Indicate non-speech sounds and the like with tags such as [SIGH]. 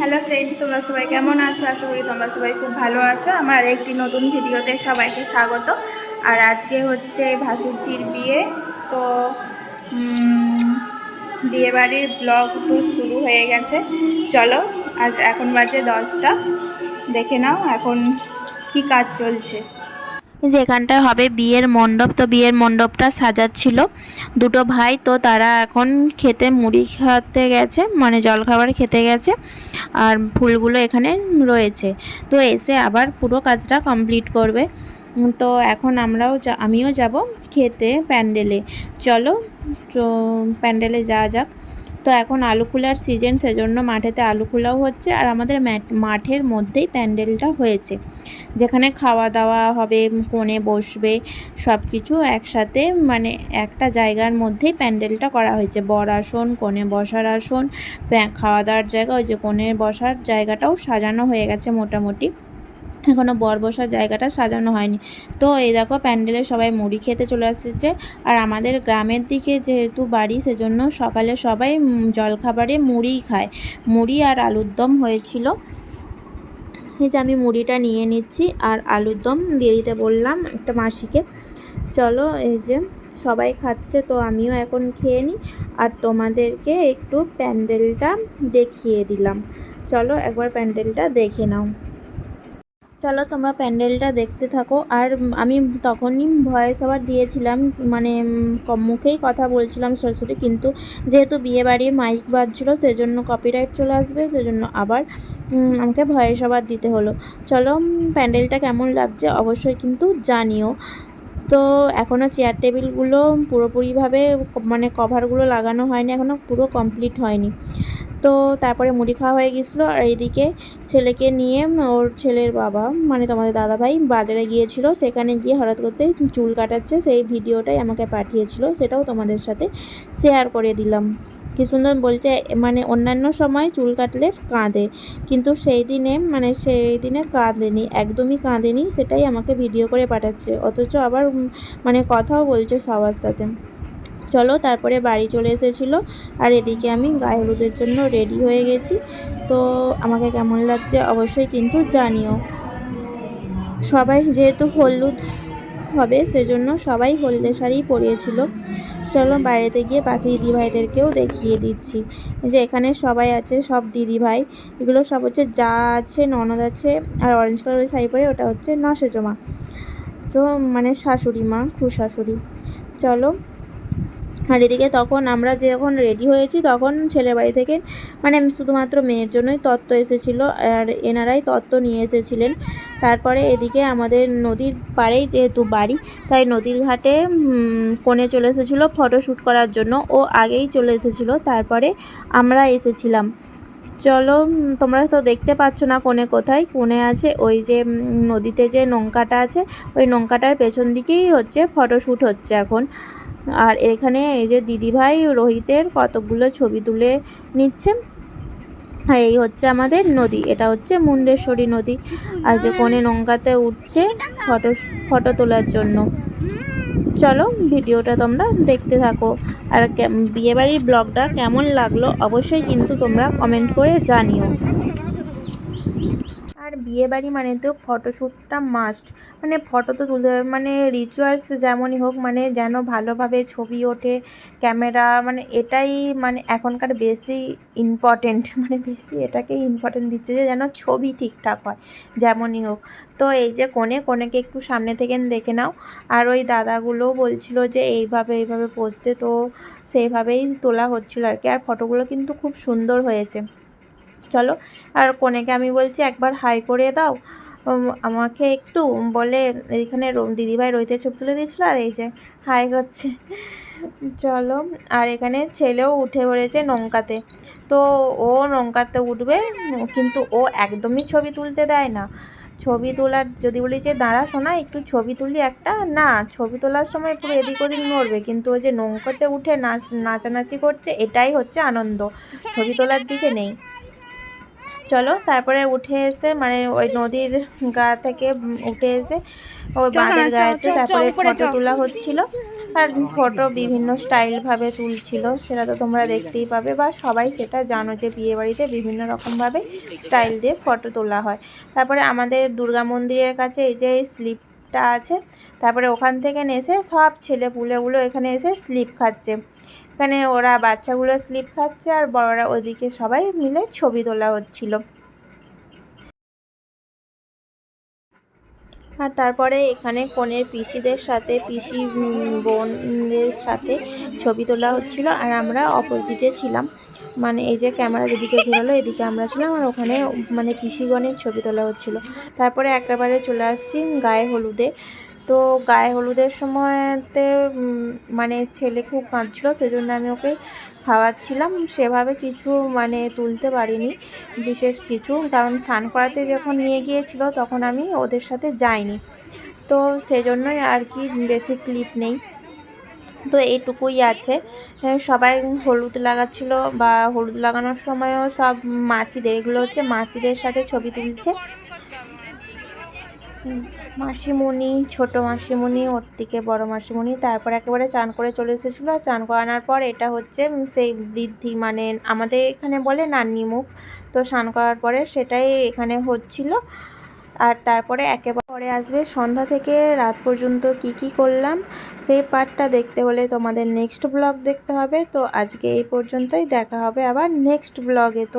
Hello friend তোমরা সবাই কেমন আছো? আশা করি তোমরা সবাই খুব ভালো আছো। আমার একটি নতুন ভিডিওতে সবাইকে স্বাগত। আর আজকে হচ্ছে ভাসুরজির বিয়ে। তো বিয়েবাড়ির ব্লগ তো শুরু হয়ে গেছে। চলো, আজ এখন বাজে দশটা। দেখে নাও এখন কি কাজ চলছে। যেখানটা হবে বিয়ের মণ্ডপ, তো বিয়ের মণ্ডপটা সাজাচ্ছিল। দুটো ভাই, তো তারা এখন খেতে মুড়ি খাতে গেছে মানে জলখাবার খেতে গেছে, আর ফুলগুলো এখানে রয়েছে। তো এসে আবার পুরো কাজটা কমপ্লিট করবে। তো এখন আমরাও আমিও যাব খেতে প্যান্ডেলে। চলো, তো প্যান্ডেলে যাওয়া যাক। তো এখন আলু খোলার সিজন সেজন্য মাঠেতে আলু খোলাও হচ্ছে আর আমাদের মাঠের মধ্যেই প্যান্ডেলটা হয়েছে। যেখানে খাওয়া দাওয়া হবে কোণে বসবে সব কিছু একসাথে মানে একটা জায়গার মধ্যেই প্যান্ডেলটা করা হয়েছে। বর আসন কোণে বসার আসন খাওয়া দাওয়ার জায়গা, ওই যে কোণে বসার জায়গাটাও সাজানো হয়ে গেছে মোটামুটি। এখনও বর বসার জায়গাটা সাজানো হয়নি। তো এই দেখো প্যান্ডেলে সবাই মুড়ি খেতে চলে আসছে আর আমাদের গ্রামের দিকে যেহেতু বাড়ি, সেজন্য সকালে সবাই জলখাবারে মুড়িই খায়। মুড়ি আর আলুর দম হয়েছিল। এই যে আমি মুড়িটা নিয়ে নিচ্ছি আর আলুর দম দিয়ে দিতে বললাম একটা মাসিকে। চলো এই যে সবাই খাচ্ছে তো আমিও এখন খেয়ে নিই। আর তোমাদেরকে একটু প্যান্ডেলটা দেখিয়ে দিলাম। চলো একবার প্যান্ডেলটা দেখে নাও। চলো তোমরা প্যান্ডেলটা দেখতে থাকো। আর আমি তখনই ভয়েস ওভার দিয়েছিলাম মানে মুখেই কথা বলছিলাম সরাসরি কিন্তু যেহেতু বিয়ে বাড়ি মাইক বাজছিলো, সেজন্য কপিরাইট চলে আসবে, সেজন্য আবার আমাকে ভয়েস ওভার দিতে হলো। চলো প্যান্ডেলটা কেমন লাগছে অবশ্যই কিন্তু জানিও। তো এখনও চেয়ার টেবিলগুলো পুরোপুরিভাবে মানে কভারগুলো লাগানো হয়নি, এখনও পুরো কমপ্লিট হয়নি। তো তারপরে মুড়ি খাওয়া হয়ে গেছিল, আর এইদিকে ছেলেকে নিয়ে ওর ছেলের বাবা মানে তোমাদের দাদাভাই বাজারে গিয়েছিল, সেখানে গিয়ে হঠাৎ করতে চুল কাটাচ্ছে, সেই ভিডিওটাই আমাকে পাঠিয়েছিল, সেটাও তোমাদের সাথে শেয়ার করে দিলাম। কি সুন্দর বলছে মানে অন্যান্য সময় চুল কাটলে কাঁদে, কিন্তু সেই দিনে মানে সেই দিনে কাঁদেনি, একদমই কাঁদেনি, সেটাই আমাকে ভিডিও করে পাঠাচ্ছে। অথচ আবার মানে কথাও বলছে সবার সাথে। চলো, তারপরে বাড়ি চলে এসেছিল, আর এদিকে আমি গায়ে হলুদের জন্য রেডি হয়ে গেছি। তো আমাকে কেমন লাগছে অবশ্যই কিন্তু জানিও। সবাই যেহেতু হলুদ হবে, সেজন্য সবাই হলদে শাড়ি পরিয়েছিল। চলো বাইরেতে গিয়ে বাকি দিদিভাইদেরকেও দেখিয়ে দিচ্ছি। যে এখানে সবাই আছে, সব দিদিভাই। এগুলো সব হচ্ছে যা আছে, ননদ আছে, আর অরেঞ্জ কালারের শাড়ি পরে ওটা হচ্ছে নশেজমা তো মানে শাশুড়ি মা খুব শাশুড়ি চলো আর এদিকে তখন আমরা যখন রেডি হয়েছি, তখন ছেলে বাড়ি থেকে মানে শুধুমাত্র মেয়ের জন্যই তত্ত্ব এসেছিল, আর এনারাই তত্ত্ব নিয়ে এসেছিলেন। তারপরে এদিকে আমাদের নদীর পাড়েই যেহেতু বাড়ি, তাই নদীর ঘাটে কোণে চলে এসেছিল ফটো শ্যুট করার জন্য। ও আগেই চলে এসেছিল, তারপরে আমরা এসেছিলাম। চলো, তোমরা তো দেখতে পাচ্ছ না কোণে কোথায়। কোণে আছে ওই যে নদীতে যে নৌকাটা আছে, ওই নৌকাটার পেছন দিকেই হচ্ছে ফটোশ্যুট হচ্ছে এখন। আর এখানে এই যে দিদিভাই রোহিতের কতগুলো ছবি তুলে নিচ্ছে। আর এই হচ্ছে আমাদের নদী, এটা হচ্ছে মুন্ডেশ্বরী নদী। আর যে কোণে নৌকাতে উঠছে ফটো ফটো তোলার জন্য। চলো ভিডিওটা তোমরা দেখতে থাকো। আর বিয়েবাড়ির ব্লগটা কেমন লাগল অবশ্যই কিন্তু তোমরা কমেন্ট করে জানিও। আর বিয়ে বাড়ি মানে তো ফটোশ্যুটটা মাস্ট মানে ফটো তো তুলতে হবে। মানে রিচুয়ালস যেমনই হোক মানে যেন ভালোভাবে ছবি ওঠে, ক্যামেরা মানে এটাই মানে এখনকার বেশি ইম্পর্টেন্ট [LAUGHS] মানে বেশি এটাকেই ইম্পর্টেন্ট দিচ্ছে যে যেন ছবি ঠিকঠাক হয়, যেমনই হোক। তো এই যে কোণে কোণেকে একটু সামনে থেকে দেখে নাও। আর ওই দাদাগুলোও বলছিল যে এইভাবে এইভাবে পোজতে তো সেইভাবেই তোলা হচ্ছিল আর কি। আর ফটোগুলো কিন্তু খুব সুন্দর হয়েছে। চলো। আর কোনেকে আমি বলছি, একবার হাই করে দাও। আমাকে একটু বলে এইখানে দিদিভাই রোহিতের ছবি তুলে দিয়েছিলো, আর এই যে হাই করছে চলো। আর এখানে ছেলেও উঠে পড়েছে নৌকাতে। তো ও নৌকাতে উঠবে, কিন্তু ও একদমই ছবি তুলতে দেয় না। ছবি তোলার, যদি বলি যে দাঁড়া শোনা একটু ছবি তুলি একটা। না, ছবি তোলার সময় পুরো এদিক ওদিক নড়বে, কিন্তু ওই যে নৌকাতে উঠে নাচ, নাচানাচি করছে, এটাই হচ্ছে আনন্দ। ছবি তোলার দিকে নেই। চলো তারপরে উঠে এসে মানে ওই নদীর গা থেকে উঠে এসে ওই বাঁধের গায়েতে তারপরে ফটো তোলা হচ্ছিল। আর ফটো বিভিন্ন স্টাইলভাবে তুলছিল সেটা তো তোমরা দেখতেই পাবে বা সবাই সেটা জানো যে বিয়েবাড়িতে বিভিন্ন রকমভাবে স্টাইল দিয়ে ফটো তোলা হয়। তারপরে আমাদের দুর্গা মন্দিরের কাছে এই যে স্লিপটা আছে তারপরে ওখান থেকে এসে সব ছেলে পুলেগুলো এখানে এসে স্লিপ খাচ্ছে। এখানে ওরা বাচ্চাগুলো স্লিপ খাচ্ছে আর বড়রা ওইদিকে সবাই মিলে ছবি তোলা হচ্ছিল। আর তারপরে এখানে কনের পিসিদের সাথে, পিসি বোনদের সাথে ছবি তোলা হচ্ছিল আর আমরা অপোজিটে ছিলাম। মানে এই যে ক্যামেরা যেদিকে ঘুরালো এদিকে আমরা ছিলাম আর ওখানে মানে পিসিগণের ছবি তোলা হচ্ছিল। তারপরে একেবারে চলে আসছি গায়ে হলুদে। তো গায়ে হলুদের সময়তে মানে ছেলে খুব কাঁদছিল, সেজন্য আমি ওকে খাওয়াচ্ছিলাম। সেভাবে কিছু মানে তুলতে পারিনি, বিশেষ কিছু। কারণ স্নান করাতে যখন নিয়ে গিয়েছিল, তখন আমি ওদের সাথে যাইনি। তো সেজন্যই আর কি বেশি ক্লিপ নেই। তো এইটুকুই আছে। সবাই হলুদ লাগাচ্ছিল বা হলুদ লাগানোর সময়ও সব মাসিদের, এগুলো হচ্ছে মাসিদের সাথে ছবি তুলছে। মাসিমণি, ছোট মাসিমণি, ওর দিকে বড় মাসিমণি, তারপর একেবারে চান করে চলে এসেছিল। চান করানোর পর এটা হচ্ছে সেই বৃদ্ধি মানে আমাদের এখানে বলে নান্নি মুখ। তো স্নান করার পরে সেটাই এখানে হচ্ছিল। আর তারপরে একেবারে পরে আসবে। সন্ধ্যা থেকে রাত পর্যন্ত কি কি করলাম, সেই পার্টটা দেখতে হলে তোমাদের নেক্সট ব্লগ দেখতে হবে। তো আজকে এই পর্যন্তই। দেখা হবে আবার নেক্সট ব্লগে। তো